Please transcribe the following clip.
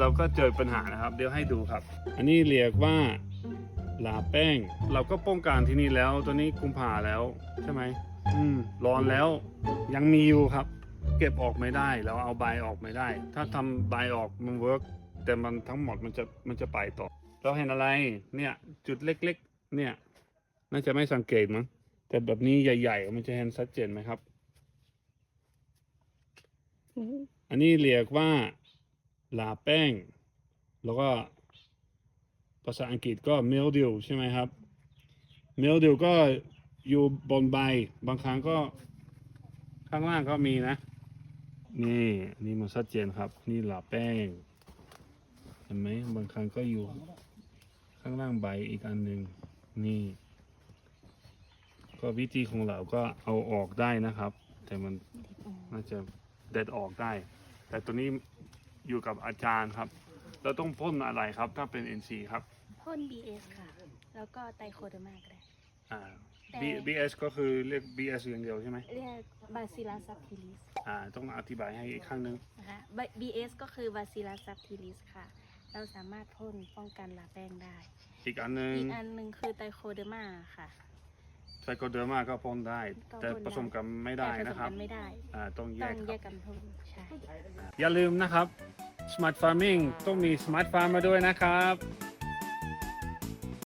เราก็เจอปัญหานะครับ เดี๋ยวให้ดูครับ อันนี้เรียกว่าลาแป้ง เราก็ป้องกันที่นี่แล้ว ตัวนี้กุมภาแล้วใช่ไหมอืมร้อนแล้วยังมีอยู่ครับ เก็บออกไม่ได้เราเอาใบออกไม่ได้ ถ้าทำใบออกมันเวิร์กแต่มันทั้งหมดมันจะมันจะไปต่อ เราเห็นอะไรเนี่ยจุดเล็กๆ เนี่ย น่าจะไม่สังเกตมั้งแต่แบบนี้ใหญ่ ๆ มันจะเห็นชัดเจนไหมครับ อันนี้เรียกว่า ลาแป้ง แล้วก็ภาษาอังกฤษก็ mildew ใช่ไหมครับ mildew ก็อยู่บนใบบางครั้งก็ข้างล่างก็มีนะ นี่นนี่มันชัดเจนครับ นี่ลาแป้ง เห็นไหมบางครั้งก็อยู่ ข้างล่างใบอีกอันหนึ่งนี่ ก็วิธีของเราก็เอาออกได้นะครับ แต่มันน่าจะเด็ดออกได้ แต่ตัวนี้ อยู่กับอาจารย์ครับ เราต้องพ่นอะไรครับ ถ้าเป็น NC ครับพ่น BS ค่ะ แล้วก็ไตรโคเดอร์มาก็ได้ อ่าแต่ B BS ก็คือเรียก BS อย่างเดียวใช่ไหมเรียกบาซิลัสซับทิลิสอ่า ต้องอธิบายให้อีกครั้งหนึงนะคะ B- BS ก็คือบาซิลัสซับทิลิสค่ะ เราสามารถพ่นป้องกันลาแป้งได้ อีกอันหนึงอีกอันหนึ่งคือไตรโคเดอร์มาค่ะไซโคเดอร์มาก็พ่นได้ก็พ่นได้ แต่ผสมกันไม่ได้แต่ผสนะมครับ กันไม่ได้ อ่า ต้องแยต้อกงคแยรับ กกันพ่นใช่ อย่าลืมนะครับ Smart Farming ต้องมี Smart Farm มาด้วยนะครับ